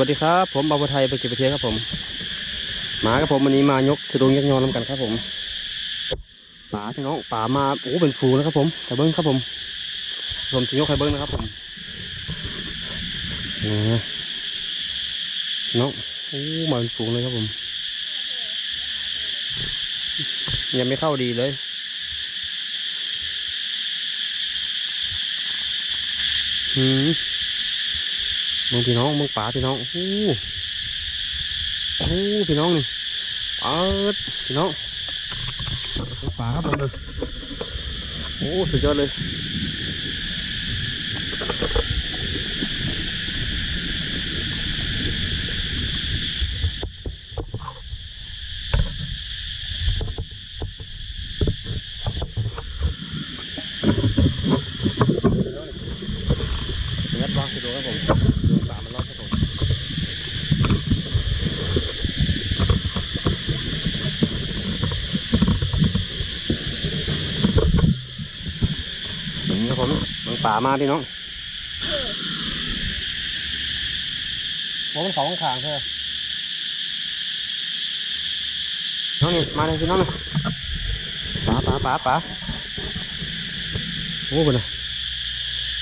วัสดีครับ ผมบาวไทยไปเก็บไปเทียครับผมหมาครับผมวันนี้มายกสะดุงยักษ์ยอนนำกันครับผมป่าพี่น้องป่ามาโอ้เป็นฟูแล้วครับผมแต่เบิ้งครับผมผมจะยกให้เบิ้งนะครับผมนะน้องโอ้มาเป็นฟูเลยครับผมยังไม่เข้าดีเลยหืม มึงพี่น้องมึงป่าพี่น้องโอ้โหโอ้โหพี่น้องนี่เปิดพี่น้องป่าครับผมเลยโอ้สุดยอดเลยงัดวางไปดูครับผมดูป่ามันรอบครับผม นี่ครับผมมัน ป่ามาพี่น้องว่ามันเขาข้างๆเธอน้องนี่มาเลยพี่น้องนะป่าป่าป่าป่าโอ้โหนะ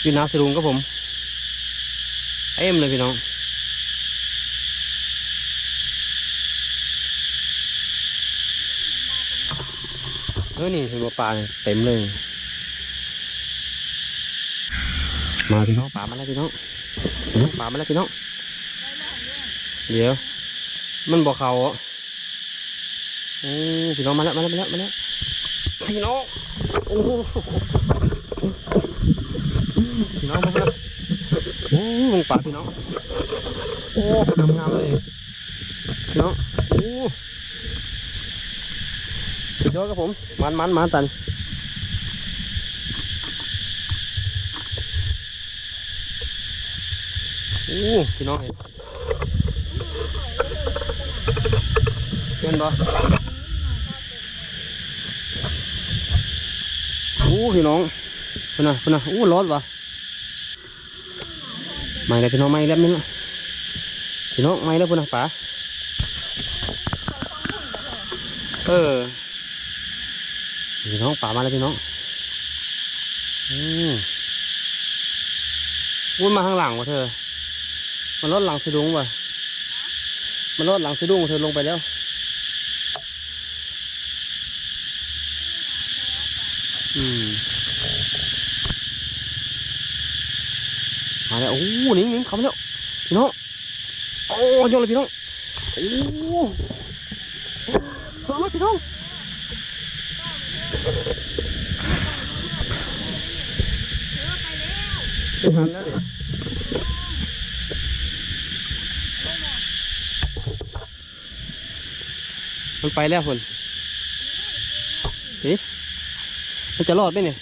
อยู่นาสรุงครับผมเอ็มเลยพี่น้องเออนี่เห็นว่าปลาเนี่ยเต็มเลย มาพี่น้องป่ามาแล้วพี่น้องป่ามาแล้วพี่น้องเดี๋ยว มันบอกเขาอะโอ้พี่น้องมาแล้วมาแล้วมาแล้วมาแล้วพี่น้องโอ้โหพี่น้องมาแล้วโอ้ลงป่าพี่น้องโอ้งามงามๆเลยพี่น้องโอ้สุดยอดครับผมมันมันมันตัน อ้พี่น้องเห็นเห็นปะโอ้พี่น้องพนะพนะโอ้ร้อนปะไม่เลยพี่น้องไม่แล้วม่แล้วพี่น้องไม่แล้วพุ่นะป๋าเออพี่น้องป๋ามาแล้วพี่น้องอืมวุ้นมาข้างหลังวะเธอ มันลดหลังสะดุ้งว่ะ มันลดหลังสะดุ้งเธอลงไปแล้ว อืมมาแล้วโอ้นี่นี่เขามาแล้วพี่น้อง โอ้ยงเลยพี่น้อง โอ้เฮ้ยพี่น้องไปหันแล้วดิ มันไปแล้วคนเฮ้มันจะรอดไหมเนี่ย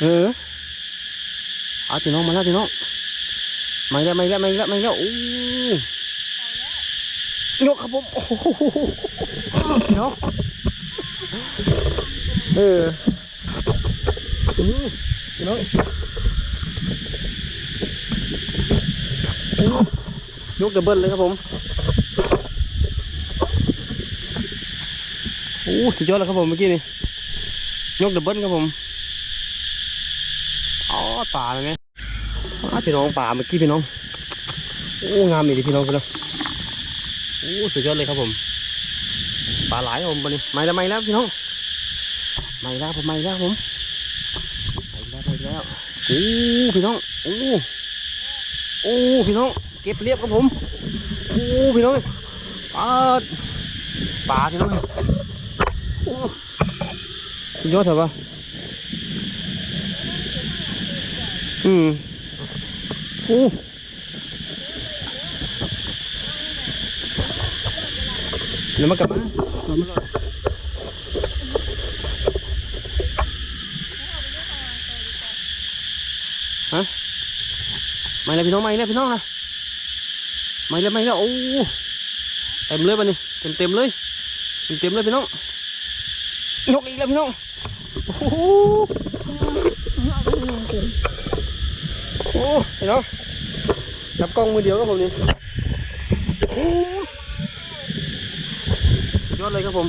เออเอาพี่น้องมาแล้วพี่น้องมาแล้วมาแล้วมาแล้วมาแล้วโอ้ยกครับผมโอ้โหพี่น้องเออตีน้องยกดับเบิลเลยครับผม โอ้สุดยอดเลยครับผมเมื่อกี้นี่ยกเดบเบิลครับผมอ๋อป่าเลยไหมพี่น้องป่าเมื่อกี้พี่น้องโอ้งามอีกพี่น้องพี่น้องโอ้สุดยอดเลยครับผมป่าหลายผมวันนี้ไม่แล้วไม่แล้วพี่น้องไม่แล้วผมไม่แล้วผมไม่แล้วไม่แล้วโอ้พี่น้องโอ้โอ้พี่น้องเก็บเรียบครับผมโอ้พี่น้องป่าป่าพี่น้อง ยอดเถอะปะอืมโอ้เดี๋ยวมากลับมาเราไม่รอดฮะไม่เลยพี่น้องไม่เลยพี่น้องนะไม่เลยไม่เลยโอ้เต็มเลยปะนี่เต็มเต็มเลยเต็มเต็มเลยพี่น้องยกอีกแล้วพี่น้อง โอ้โหโอ้พี่น้องจับกล้องมือเดียวครับผมนี่โอ้ยอดเลยครับผม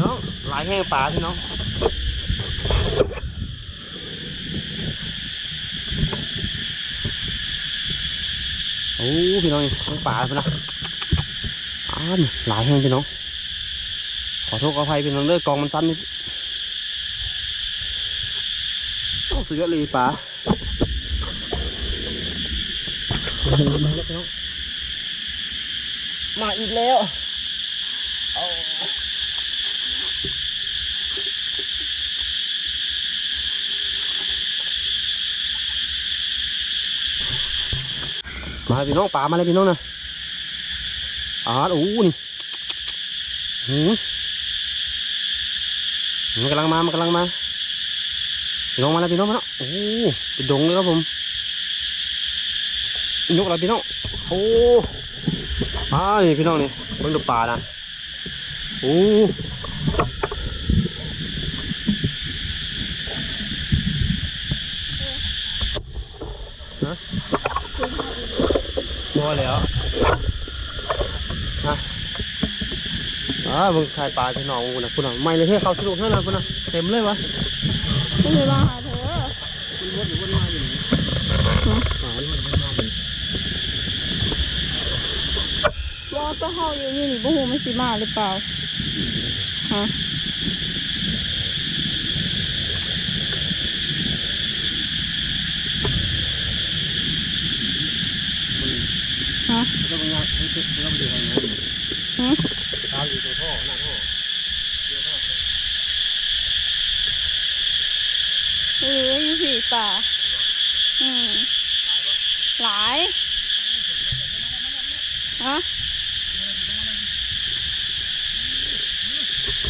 น้องหลายแห้งปลาพี่น้องโอ้พี่น้องนี่ทั้งปลาพี่นะ อ้านหลายแห้งพี่น้อง ขอโทษขออภัยพี่น้องเด้อกองมันสั้นนิดโอ้สุดยอดเลยป๋ามาแล้วพี่น้อง มาอีกแล้วมาพี่น้องป่ามาเลยพี่น้องนะ อ่าโอ้นี่หืมมันกำลังมา มันกำลังมาพี่น้องมาแล้วพี่น้องมาแล้วโอ้เป็นดงเลยครับผมยกอะไรพี่น้องโอ้อ่านี่พี่น้องนี่เบิ่งดูป่านะโอ้ฮะบัวแล้ว อ่าเบิ่งถ่ายปลาพี่น้องกูนะคุณน่ะไม่เลยให้เขาสนุกให้นะคุณน่ะเต็มเลยวะไม่ได้มาหาเธอคุณวนหรือวนมาอยู่นี่หาวนวนวนมาอยู่วอก็เฮาอยู่นี่นี่บ่ฮู้มันสิมาหรือเปล่าฮะฮะแล้วก็งานให้เสร็จแล้วก็ไปดูทางโน้นฮะตามอยู่ตรงท่อหน้าท่อเยอะมากเลยเอออยู่สี่ป่าอืมหลายฮะ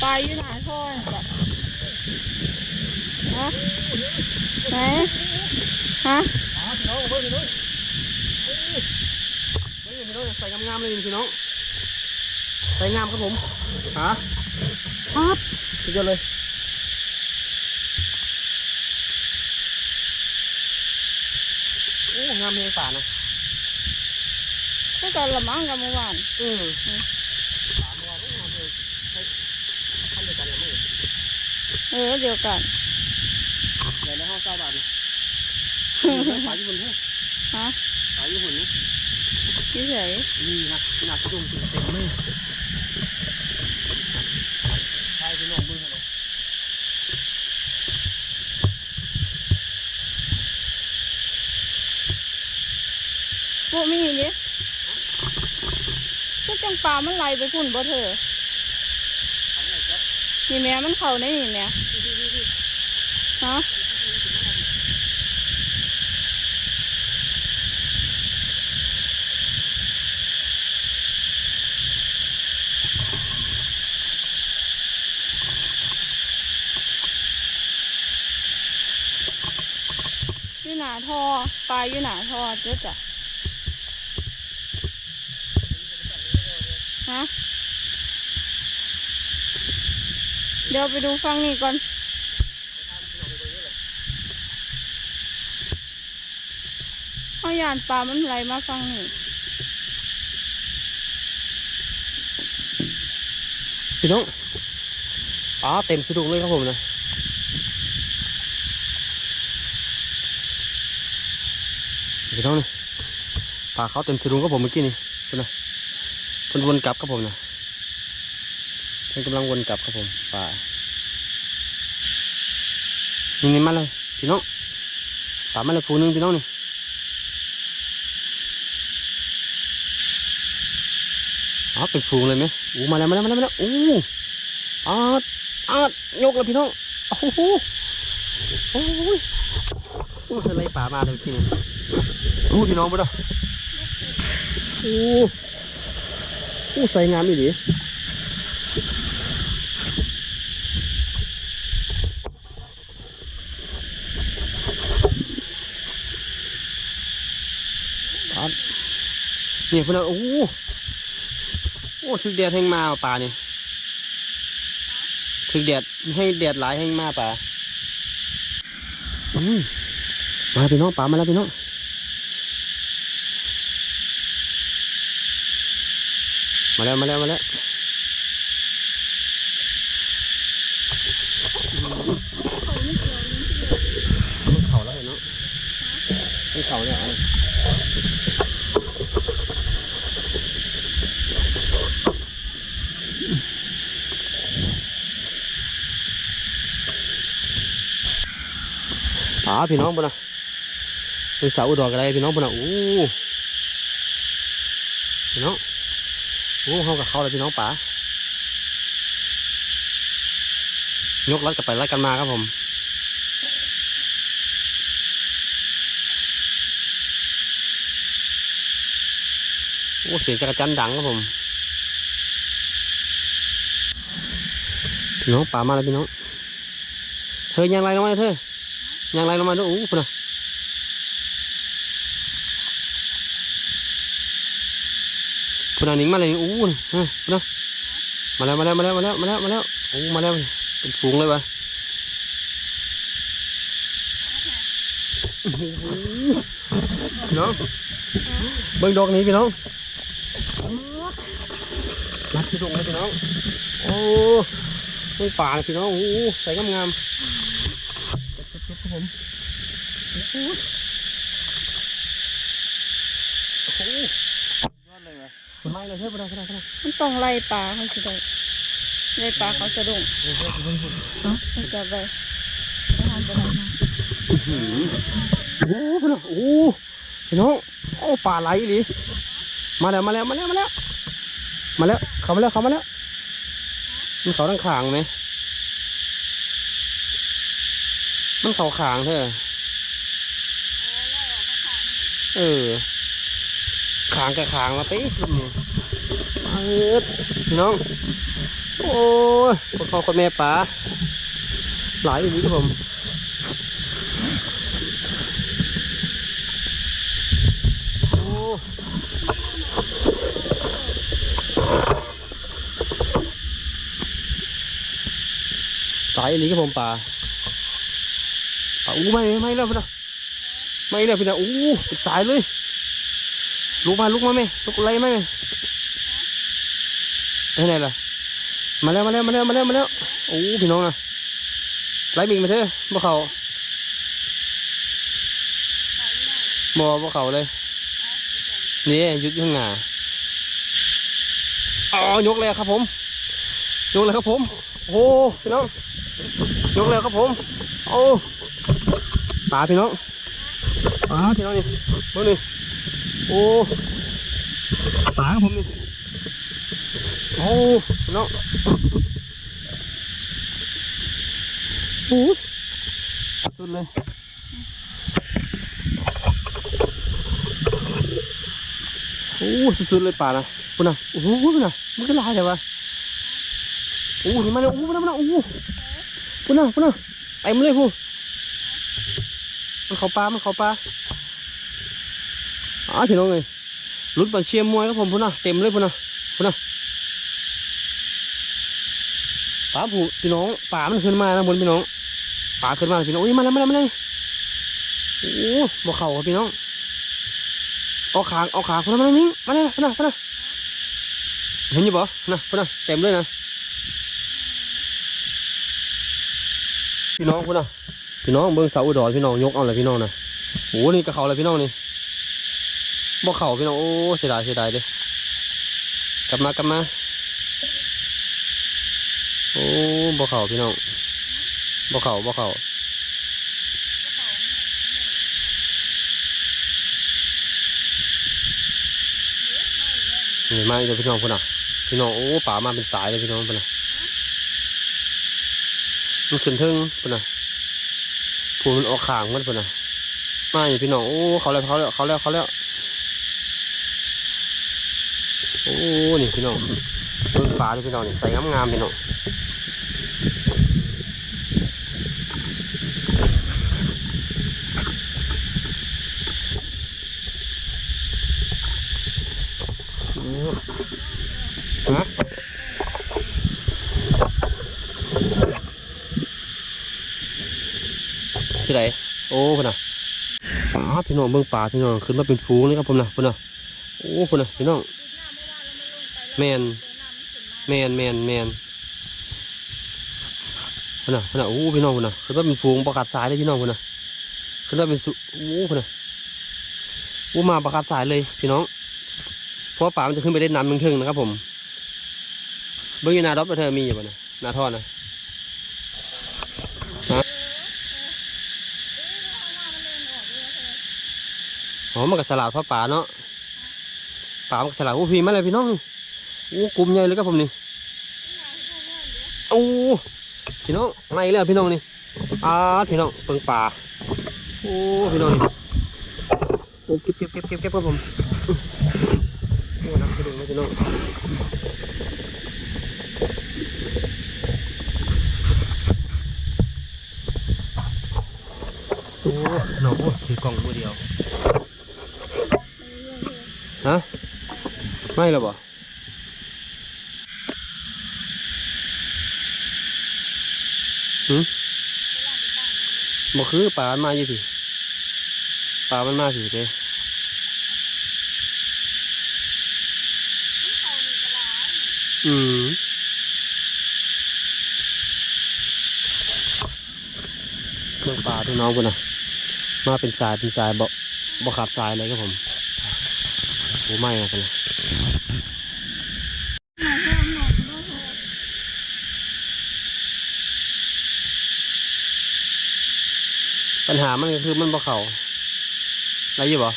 ปลาอยู่หนาท่อน่ะแบบฮะไหนฮะพี่น้องเบิ้งพี่น้องโอ้ยเบิ้งพี่น้องใส่งามๆเลยพี่น้อง ใส่งามครับผมฮะครับสุดยอดเลยโอ้งามเลยป่านะก็ตอนละมั้งกับเมื่อวานอืมป่าเมื่อวานโอ้งามเลยใช่ทำเดียวกันยังไม่เห็นเออเดียวกันใหญ่ในห้องเก้าบาทเลยป่าญี่ปุ่นเท่ฮะป่าญี่ปุ่นนี่พี่เฉยนี่นะขนาดจุ่มเต็มเลยใช่พี่น้องเบิ้งกันเลย พวกมีนี่ก็จังปลามันไหลไปพุ่นบ่เธอะนี่แม่มันเข้าในนี่แม่ฮะอยู่หนาทอปลาอยู่หนาทอเด้อจ้ะะ เดี๋ยวไปดูฟังนี่ก่อนเอายานปลามันไหลมาฟังนี่พี่น้องอ๋อเต็มสะดุ้งเลยครับผมนะพี่น้องนี่ปลาเขาเต็มสะดุ้งครับผมเมื่อกี้นี่คุณนะเพิ่นวนกลับครับผมนะเพิ่นกำลังวนกลับครับผมปลานี่นี่มาเลยพี่น้องปลามาเลยฟูหนึงพี่น้องนี่อ๋อเป็นฟูงเลยไหมอู้มาแล้วมาแล้วมาแล้วมาแล้วอู้อาดอาดยกแล้วพี่น้องโอ้โหโอ้ยโอ้ยอะไรป่ามาเลยพี่นี่อู้พี่น้องไปด้วยโอ้ อ้ใส่งามอีหลีอาดเนี่ยพี่น้องโอ้โหโอ้ถึกแดดแห้งมาป่านี่ถึกแดดให้แดดหลายแห้งมาป่าอืมมาพี่น้องปลามาแล้วพี่น้อง มาแล้วมาแล้วมาแล้วมันเข่าแล้วเนาะมันเข่าแล้วเอาป๋าพี่น้องปุ่นนะเป็นสาวอุดรกันได้พี่น้องปุ่นนะโอ้พี่น้อง โอ้เขากับเขาเลยพี่น้องป๋ายกรัดกันไปรัดกันมาครับผมโอ้เสียงจักรจันทร์ดังครับผมพี่น้องป่ามาแล้วพี่น้อง เธอยังไรลงมาเธอยังไรลงมาด้วยโอ้พุ่นนะ พุ่นนะหนิงมาเลยโอ้นี่ฮะนะมาแล้วมาแล้วมาแล้วมาแล้วมาแล้วมาแล้วโอ้มาแล้วเป็นฝูงเลยวะน้องเบิ่งดอกนี้พี่น้องรัดที่ตรงเลยพี่น้องโอ้ไม่ป่าเลยพี่น้องโอ้ใส่งามงามผมโอ้ ไม่เลยเฮ้ยไปได้ไปได้ไปได้มันต้องไล่ปลาเขาสิได้ไล่ปลาเขาสะดุ้งโอ้โหเพิ่งพูดเอ้ามันจะไปไปทำไปได้มาหืมโอ้โหพี่น้องโอ้โหพี่น้องโอ้ป่าไหลอีหลีมาแล้วมาแล้วมาแล้วมาแล้วมาแล้วเข้ามาแล้วเข้ามาแล้วมันเขาทั้งขางไหมมันเขาขางเธอเออ ขางกับขางมาเป๊ะขึ้นนี่เออพี่น้อง โอ้ยคนพ่อคนแม่ป๋าหลายอย่างนี้ครับผมโอ้สายอันนี้ครับผมป่าป่าอู้ไม่ไม่แล้วพี่นะไม่แล้วพี่นะอู้เป็นสายเลย ลุกมาลุกมาไหมลุกไล่ไหมไปไหนล่ะมาแล้วมาแล้วมาแล้วมาแล้วมาแล้วโอ้พี่น้องนะไล่มิงมาเถอะบ่เขาบ่บ่เขาเลยนี่ยุดยุ่ข้างหน้าอ๋อยกเลยครับผมยกเลยครับผม โอ้พี่น้องยกเลยครับผม โอ้ปลาพี่น้องปลาพี่น้องนี่เมื่อนี่ โอ้ปาครับผมนี่โอ้พี่น้องโอ้สุดเลยโอ้สุดเลยป่านะปุ่นนะโอ้โหปุ่นนะมันก็ลายเลยวะโอ้เห็นมาเลยโอ้ปุ่นนะปุ่นนะโอ้ปุ่นนะปุ่นนะเต็มเลยพูมันเขาปลามันเขาปลา อ๋อพี่น้องเลยรุดบอลเชียร์มวยครับผมพุ่นนะเต็มเลยพุ่นนะพุ่นนะปลาผู้พี่น้องป่ามันขึ้นมานะบนพี่น้องป่าขึ้นมาพี่น้องโอ้ยมาแล้วมาแล้วมาแล้วโอ้บ่เข่าครับพี่น้องเอาขางเอาขาคนละมานิ่งมาเลยนะนะนะเห็นอยู่บ่นะคนน่ะเต็มเลยนะพี่น้องคนน่ะพี่น้องเบิ้งเสาอุดรพี่น้องยกเอาเลยพี่น้องนะโอ้นี่กระเขาเลยพี่น้องนี่ บ่เข่าพี่น้องโอ้เสียดายเสียดายเด้กลับมากลับมา โอ้บ่เข่าพี่น้องบ่เข่าบ่เข่านี่มาอีกแล้วพี่น้องพุ่นอะพี่น้องโอ้ป่ามาเป็นสายเลยพี่น้องพุ่นอะมันขึ้นทึงพุ่นอะพูมันออกขางมันพุ่นอะมาอยู่พี่น้องโอ้เขาแล้วเขาแล้วเขาแล้วเขาแล้ว โอ้นี่พี่น้องเบิ่งป่าเลยพี่น้องนี่ใส่งามๆพี่น้องฮะที่ไหนโอ้โอ้พุ่นน่ะปลาพี่น้องเบิ่งปลาพี่น้องขึ้นมาเป็นฟูงเลยครับผมนะพุ่นน่ะโอ้พุ่นน่ะพี่น้อง แมนแมนแมนแมนพน่ะพน่ะโอ้พี่น้องพนน่ะขึ้นมาเป็นฟูงประกาศสายเลยพี่น้องพนน่ะขึ้นมาเป็นสุโอ้พนน่ะโอ้มาประกาศสายเลยพี่น้องเพราะว่ามันจะขึ้นไปได้น้ำทึ่งนะครับผมเบิ่งอยู่หนาดอบเธอมีอยู่ป่ะนะนาท่อนะอ๋อมันก็ฉลาดเพราะป่าเนาะป่ามันก็ฉลาดโอ้พี่มาเลยพี่น้องนี่ โอ้กลุ่มใหญ่เลยครับผมนี่โอ้พี่น้องไม่แล้วพี่น้องนี่อ่าพี่น้องเปิงป่าโอ้พี่น้องนี่โอ้เก็บเก็บเก็บเก็บเก็บครับผมโอ้น้ำกระดึงเลยพี่น้องโอ้น้องโอ้ถือกล่องมือเดียวฮะไม่หรอบ่ หืมบ่คือปลามันมาอยู่สิปลามันมาสิเด้อืมเครื่องปลาที่น้องกูนะมาเป็นสายเป็นสายบ่บ่ขาดสายเลยครับผมโอ้ไม่อะกันนะ ปัญหามันก็คือมันบ่เขาอะไรอยู่บ่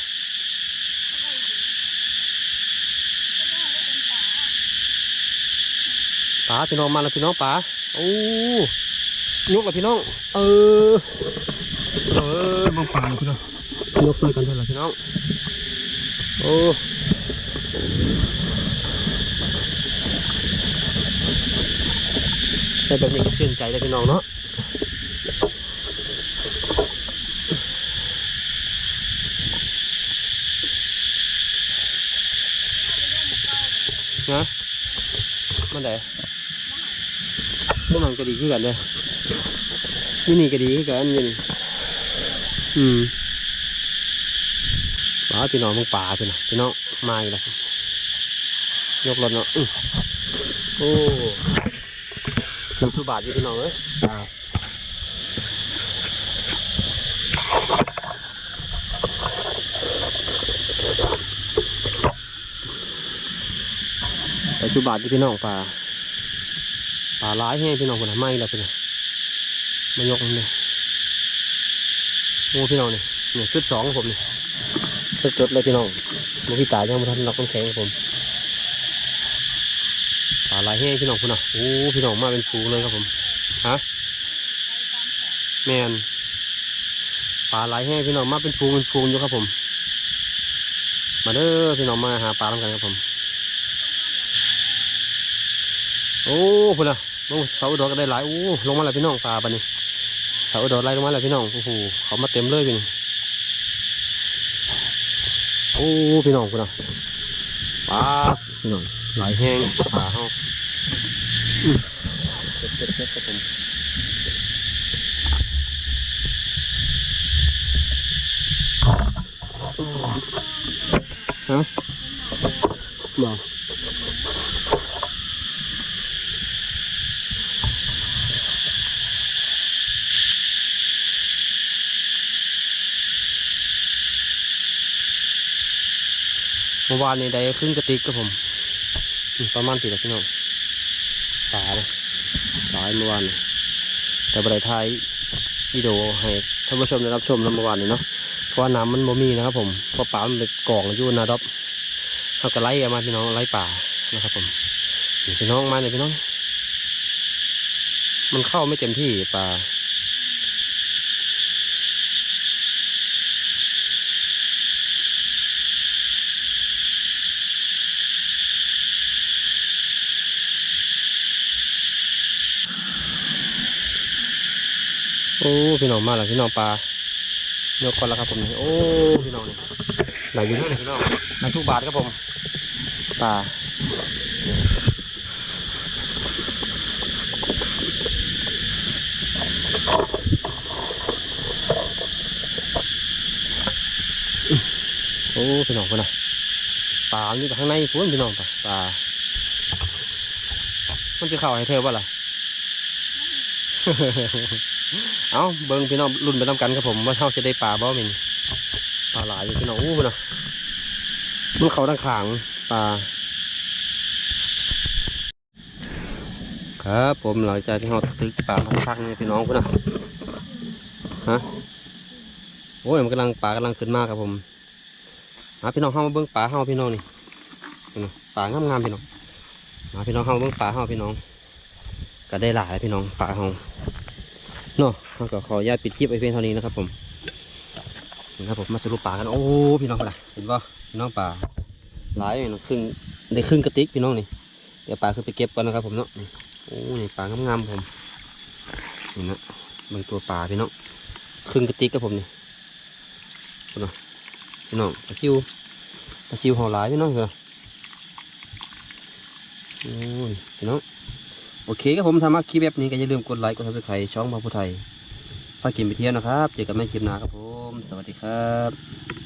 ป๋าพี่น้องมาแล้วพี่น้องป๋าโอ้ยกแล้วพี่น้อง เออ เออมองป๋าเลยพี่น้องยกเลยกันเถอะล่ะพี่น้อง โอ้แต่แบบนี้ก็ชื่นใจเลยพี่น้องเนาะ มันไหนมันมันก็ดีขึ้นกันเลยนี่นี่ก็ดีขึ้นกันยี่นี่อืมป่าพี่น้องมึงป่าพี่น้องพี่น้องมาอีกแล้วยกรถเนาะโอ้น้ำสุบาทอยู่พี่น้องเอ้ย ไปสุบาทอยู่พี่น้องปลาปลาร้ายแห้งพี่น้องคนละไม่แล้วพี่น้องมายกนเลยโอ้พี่น้องนี่เนี่ยชุดสองของผมนี่สดๆเลยพี่น้องมือพี่ตายยังไม่ทันรับน้ำแข็งผมปลาลายแห้งพี่น้องคุณอะโอ้พี่น้องมาเป็นฟูเลยครับผมฮะแมนปลาลายแห้งพี่น้องมาเป็นฟูเป็นฟูอยู่ครับผม มาเด้อพี่น้องมาหาปลาทำกันครับผม โอ้พุ่นะลงเสาอุดรก็ได้หลายโอ้ลงมาแล้วพี่น้องปลาปะนี่เสาอุดรไล่ลงมาแล้วพี่น้องโอ้โหเขามาเต็มเลยพี่นี่โอ้พี่น้องคุณนะปลาพี่น้องหลายแห้งปลาเฮาอืมเจ็บเจ็บเจ็บผมฮะบอก เมื่อวานนี้ได้ครึ่งกระติกครับผมประมาณสี่ละพี่น้องปลาเลยปลาเมื่อวานแต่บริไทยวิดีโอให้ท่านผู้ชมได้รับชมล้วเมื่อวานนี้เนาะเพราะว่าน้ำมันบ่มีนะครับผมเพราะปลามันเป็นกล่องอยู่นาดอบเขาก็ไล่มาพี่น้องไล่ป่านะครับผมพี่น้องมาเลยพี่น้อง มันเข้าไม่เต็มที่ปลา อ้พี่น้องมาแล้วพี่น้องปลายกก่อนแล้วครับผมนี่โอ้พี่น้องนี่ไหลอยู่นั่นเลยพี่น้องไหลทุกบาทครับผมปลาโอ้พี่น้องพุ่นนะปลามันอยู่ข้างในพุ่นพี่น้องปลาปลามันจะเข้าให้เธอป่ะล่ะ เอาเบิ้งพี่น้องรุ่นไปทำกันครับผมว่าเท่าจะได้ปลาบ่มินปลาหลายอยู่พี่น้องอู้พุ่นนะมันเขาตั้งขางปลาครับผมหลังจากที่เราตึกปลาพักนี่พี่น้องพุ่นะฮะโอ้ยมันกำลังปลากำลังขึ้นมากครับผมมาพี่น้องเข้ามาเบิ้งปลาเข้าพี่น้องนี่ปลางามๆพี่น้องมาพี่น้องเข้ามาเบิ้งปลาเข้าพี่น้อง ก็ได้หลายพี่น้องปลาเข้า เนาะเราก็ขออนุญาตปิดคลิปไว้เพียงเท่านี้นะครับผมนี่ครับผมมาสรุปปลากันโอ้พี่น้องอะไรเห็นป่ะพี่น้องปลาหลายอยู่เนาะครึ่งได้ครึ่งกระติกพี่น้องนี่เดี๋ยวปลาขึ้นไปเก็บก่อนนะครับผมเนาะโอ้นี่ปลางามๆผมนี่นะเบิ่งตัวปลาพี่น้องครึ่งกระติกกับผมนี่พี่น้องพี่น้องปลาซิวปลาซิวห่อหลายพี่น้องเหรอโอ้ยพี่น้อง โอเคครับผมทำมาคลิปแบบนี้ก็อย่าลืมกดไลค์กดซับสไครต์ช่องมาผู้ไทยพากินไปเที่ยวนะครับ เจอกันใหม่คลิปหน้าครับผม สวัสดีครับ